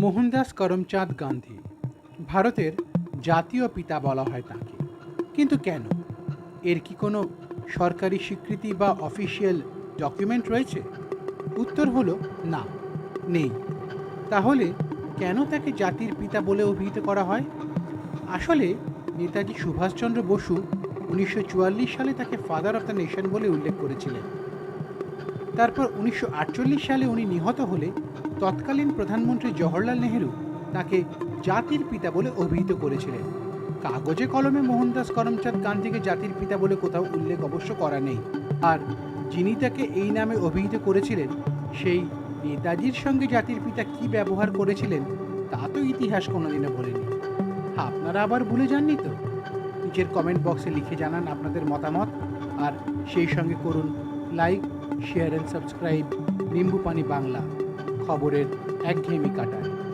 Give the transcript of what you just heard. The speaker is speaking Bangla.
মোহনদাস করমচাঁদ গান্ধী। ভারতের জাতীয় পিতা বলা হয় তাকে। কিন্তু কেন? এর কি কোনো সরকারি স্বীকৃতি বা অফিসিয়াল ডকুমেন্ট রয়েছে? উত্তর হলো, না, নেই। তাহলে কেন তাকে জাতির পিতা বলে অভিহিত করা হয়? আসলে নেতাজি সুভাষচন্দ্র বসু উনিশশো চুয়াল্লিশ সালে তাকে ফাদার অফ দ্য নেশন বলে উল্লেখ করেছিলেন। তারপর উনিশশো আটচল্লিশ সালে উনি নিহত হলে তৎকালীন প্রধানমন্ত্রী জওহরলাল নেহেরু তাকে জাতির পিতা বলে অভিহিত করেছিলেন। কাগজে কলমে মোহনদাস করমচাঁদ গান্ধীকে জাতির পিতা বলে কোথাও উল্লেখ অবশ্য করা নেই। আর যিনি তাকে এই নামে অভিহিত করেছিলেন, সেই নেতাজির সঙ্গে জাতির পিতা কি ব্যবহার করেছিলেন, তা তো ইতিহাস কোনোদিনও বলেনি। আপনারা আবার ভুলে যাননি তো? নিচের কমেন্ট বক্সে লিখে জানান আপনাদের মতামত। আর সেই সঙ্গে করুন like share and subscribe Nimbu Pani Bangla. খবরের একঘেয়েমি কাটায়।